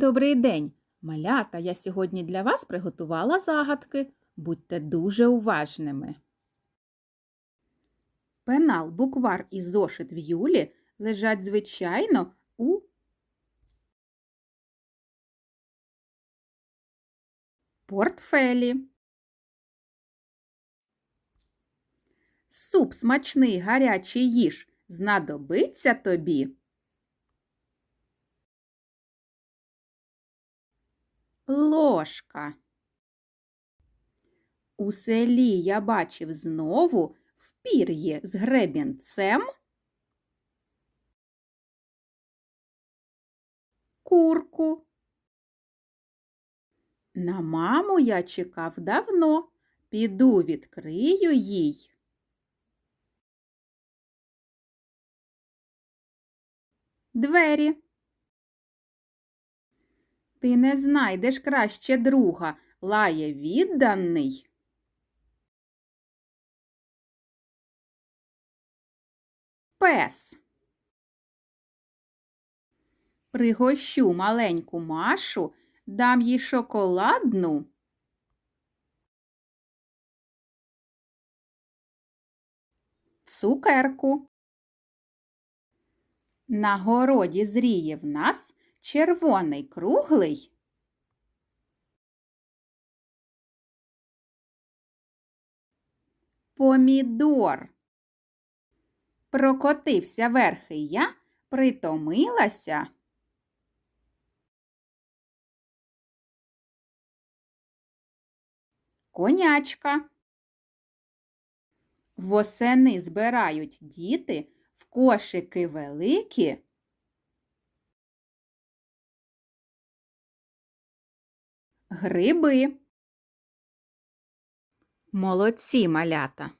Добрий день, малята. Я сьогодні для вас приготувала загадки. Будьте дуже уважними. Пенал, буквар і зошит в Юлі лежать, звичайно, у портфелі. Суп смачний гарячий їж знадобиться тобі. Ложка. У селі я бачив знову в пір'ї з гребінцем курку. На маму я чекав давно. Піду відкрию їй. Двері. Ти не знайдеш краще друга, лає відданий. Пес. Пригощу маленьку Машу, дам їй шоколадну. Цукерку. На городі зріє в нас червоний круглий. Помідор. Прокотився верхи я, притомилася. Конячка. Восени збирають діти в кошики великі. Гриби. Молодці малята.